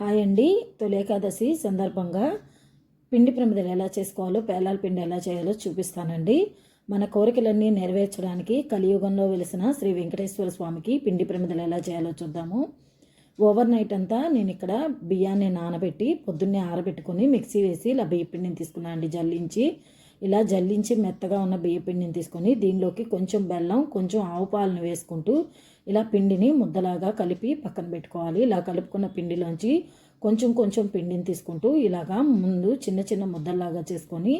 Hi అండి. తొలి ఏకాదశి సందర్భంగా పిండి ప్రమిదలు ఎలా చేసుకోవాలో పేలాల పిండి ఎలా చేయాలో చూపిస్తానండి. మన కోరికలన్నీ నెరవేర్చడానికి కలియుగంలో వెలిసిన శ్రీ వెంకటేశ్వర స్వామికి పిండి ప్రమిదలు ఎలా చేయాలో చూద్దాము. ఓవర్ నైట్ అంతా నేను ఇక్కడ బియ్యాన్ని నానబెట్టి పొద్దున్నే ఆరబెట్టుకొని మిక్సీ వేసి ఇలా బియ్య పిండిని తీసుకున్నాను అండి జల్లించి ఇలా జల్లించి మెత్తగా ఉన్న బియ్యపిండిని తీసుకొని దీనిలోకి కొంచెం బెల్లం కొంచెం ఆవు పాలను వేసుకుంటూ ఇలా పిండిని ముద్దలాగా కలిపి పక్కన పెట్టుకోవాలి. ఇలా కలుపుకున్న పిండిలోంచి కొంచెం కొంచెం పిండిని తీసుకుంటూ ఇలాగా ముందు చిన్న చిన్న ముద్దల్లాగా చేసుకొని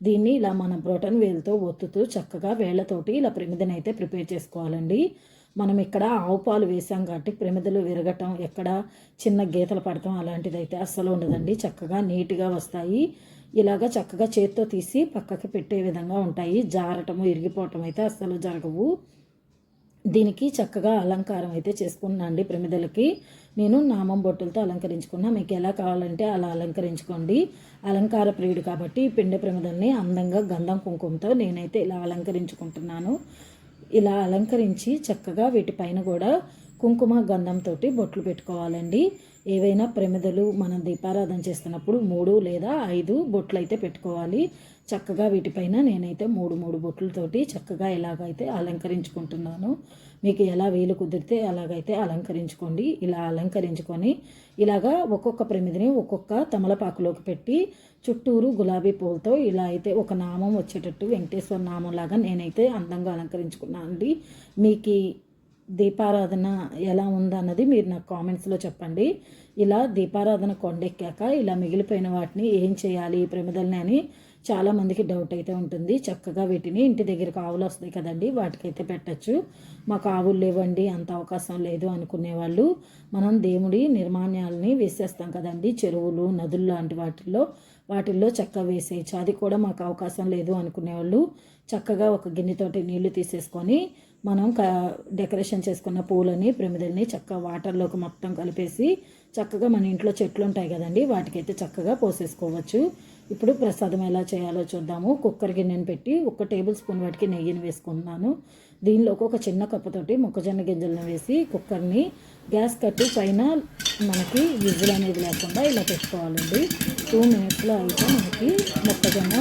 దీన్ని ఇలా మన బ్రోటన్ వేలతో ఒత్తుతూ చక్కగా వేళ్ళతోటి ఇలా ప్రమిదని అయితే ప్రిపేర్ చేసుకోవాలండి. మనం ఇక్కడ ఆవు పాలు వేసాం కాబట్టి ప్రమిదలు విరగటం ఎక్కడ చిన్న గీతలు పడటం అలాంటిది అయితే అస్సలు ఉండదండి. చక్కగా నీట్గా వస్తాయి. ఇలాగ చక్కగా చేత్తో తీసి పక్కకి పెట్టే విధంగా ఉంటాయి. జారటము ఇరిగిపోవటం అయితే అస్సలు జరగవు. దీనికి చక్కగా అలంకారం అయితే చేసుకున్నాండి ప్రమిదలకి. నేను నామం బొట్టులతో అలంకరించుకున్నా. మీకు ఎలా కావాలంటే అలా అలంకరించుకోండి. అలంకార ప్రియుడు కాబట్టి పిండి ప్రమిదల్ని అందంగా గంధం కుంకుమతో నేనైతే ఇలా అలంకరించుకుంటున్నాను. ఇలా అలంకరించి చక్కగా వీటిపైన కూడా కుంకుమ గంధంతో బొట్లు పెట్టుకోవాలండి. ఏవైనా ప్రమిదలు మనం దీపారాధన చేస్తున్నప్పుడు మూడు లేదా ఐదు బొట్లు అయితే పెట్టుకోవాలి. చక్కగా వీటిపైన నేనైతే మూడు మూడు బొట్లతోటి చక్కగా ఎలాగైతే అలంకరించుకుంటున్నాను మీకు ఎలా వీలు కుదిరితే అలాగైతే అలంకరించుకోండి. ఇలా అలంకరించుకొని ఇలాగా ఒక్కొక్క ప్రమిదిని ఒక్కొక్క తమలపాకులోకి పెట్టి చుట్టూరు గులాబీ పూలతో ఇలా అయితే ఒక నామం వచ్చేటట్టు వెంకటేశ్వర నామం లాగా నేనైతే అందంగా అలంకరించుకున్నాను అండి మీకు దీపారాధన ఎలా ఉందన్నది మీరు నాకు కామెంట్స్లో చెప్పండి. ఇలా దీపారాధన కొండెక్కాక ఇలా మిగిలిపోయిన వాటిని ఏం చేయాలి ప్రమిదల్ని అని చాలామందికి డౌట్ అయితే ఉంటుంది. చక్కగా వీటిని ఇంటి దగ్గరకు ఆవులు వస్తాయి కదండి వాటికైతే పెట్టచ్చు. మాకు ఆవులు లేవండి అంత అవకాశం లేదు అనుకునే వాళ్ళు. మనం దేవుడి నిర్మాణాలని వేసేస్తాం కదండి చెరువులు నదులు లాంటి వాటిల్లో. వాటిల్లో చెక్క వేసేయచ్చు. అది కూడా మాకు అవకాశం లేదు అనుకునే వాళ్ళు. చక్కగా ఒక గిన్నెతోటి నీళ్ళు తీసేసుకొని మనం క డెకరేషన్ చేసుకున్న పూలని ప్రమిదల్ని చక్కగా వాటర్లోకి మొత్తం కలిపేసి చక్కగా మన ఇంట్లో చెట్లు ఉంటాయి కదండి వాటికైతే చక్కగా పోసేసుకోవచ్చు. ఇప్పుడు ప్రసాదం ఎలా చేయాలో చూద్దాము. కుక్కర్ గిన్నెను పెట్టి ఒక టేబుల్ స్పూన్ వాటికి నెయ్యిని వేసుకుంటున్నాను. దీనిలోకి ఒక చిన్న కప్పుతోటి మొక్కజొన్న గింజలను వేసి కుక్కర్ని గ్యాస్ కట్టి పైన మనకి విజులు అనేది లేకుండా ఇలా పెట్టుకోవాలండి. టూ మినిట్స్లో అయితే మనకి మొక్కజొన్న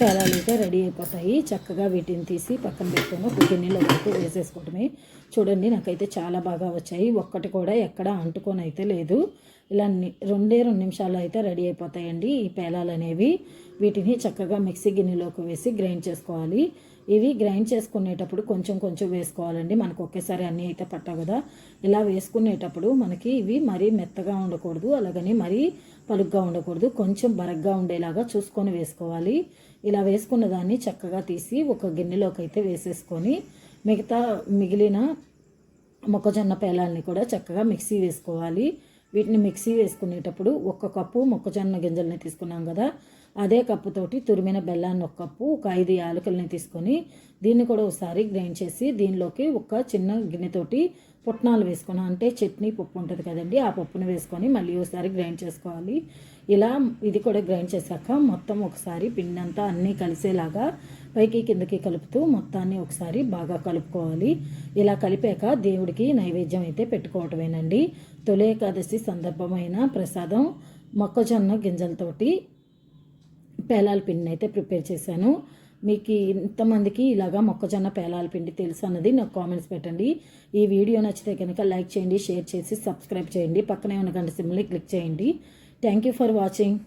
పేలాలు అయితే రెడీ అయిపోతాయి. చక్కగా వీటిని తీసి పక్కన పెట్టుకొని ఒక గిన్నెలో వేసేసుకోవటమే చూడండి నాకైతే చాలా బాగా వచ్చాయి. ఒక్కటి కూడా ఎక్కడ అంటుకొని అయితే లేదు. ఇలా రెండే రెండు నిమిషాల్లో అయితే రెడీ అయిపోతాయండి ఈ పేలాలు అనేవి వీటిని చక్కగా మిక్సీ గిన్నెలోకి వేసి గ్రైండ్ చేసుకోవాలి. ఇవి గ్రైండ్ చేసుకునేటప్పుడు కొంచెం కొంచెం వేసుకోవాలండి. మనకు ఒకేసారి అన్నీ అయితే పట్టవు కదా. ఇలా వేసుకునేటప్పుడు మనకి ఇవి మరీ మెత్తగా ఉండకూడదు అలాగని మరీ పలుగ్గా ఉండకూడదు. కొంచెం బరగ్గా ఉండేలాగా చూసుకొని వేసుకోవాలి. ఇలా వేసుకున్న దాన్ని చక్కగా తీసి ఒక గిన్నెలోకి అయితే వేసేసుకొని మిగతా మిగిలిన మొక్కజొన్న పేలాలని కూడా చక్కగా మిక్సీ వేసుకోవాలి. వీటిని మిక్సీ వేసుకునేటప్పుడు ఒక కప్పు మొక్కజొన్న గింజల్ని తీసుకున్నాం కదా అదే కప్పుతోటి తురిమిన బెల్లాన్ని ఒక కప్పు ఒక ఐదు యాలకుల్ని తీసుకొని దీన్ని కూడా ఒకసారి గ్రైండ్ చేసి దీనిలోకి ఒక చిన్న గిన్నెతోటి పుట్నాలు వేసుకున్నాం. అంటే చట్నీ పప్పు ఉంటుంది కదండి ఆ పప్పును వేసుకొని మళ్ళీ ఒకసారి గ్రైండ్ చేసుకోవాలి. ఇలా ఇది కూడా గ్రైండ్ చేశాక మొత్తం ఒకసారి పిండి అంతా అన్నీ కలిసేలాగా పైకి కిందకి కలుపుతూ మొత్తాన్ని ఒకసారి బాగా కలుపుకోవాలి. ఇలా కలిపాక దేవుడికి నైవేద్యం అయితే పెట్టుకోవటమేనండి. తొలి ఏకాదశి సందర్భమైన ప్రసాదం మొక్కజొన్న గింజలతోటి పేలాల పిండిని అయితే ప్రిపేర్ చేశాను. మీకు ఇంతమందికి ఇలాగా మొక్కజొన్న పేలాల పిండి తెలుసు అన్నది నాకు కామెంట్స్ పెట్టండి. ఈ వీడియో నచ్చితే కనుక లైక్ చేయండి షేర్ చేసి సబ్స్క్రైబ్ చేయండి. పక్కనే ఉన్న గంట సిమ్ని క్లిక్ చేయండి. Thank you for watching.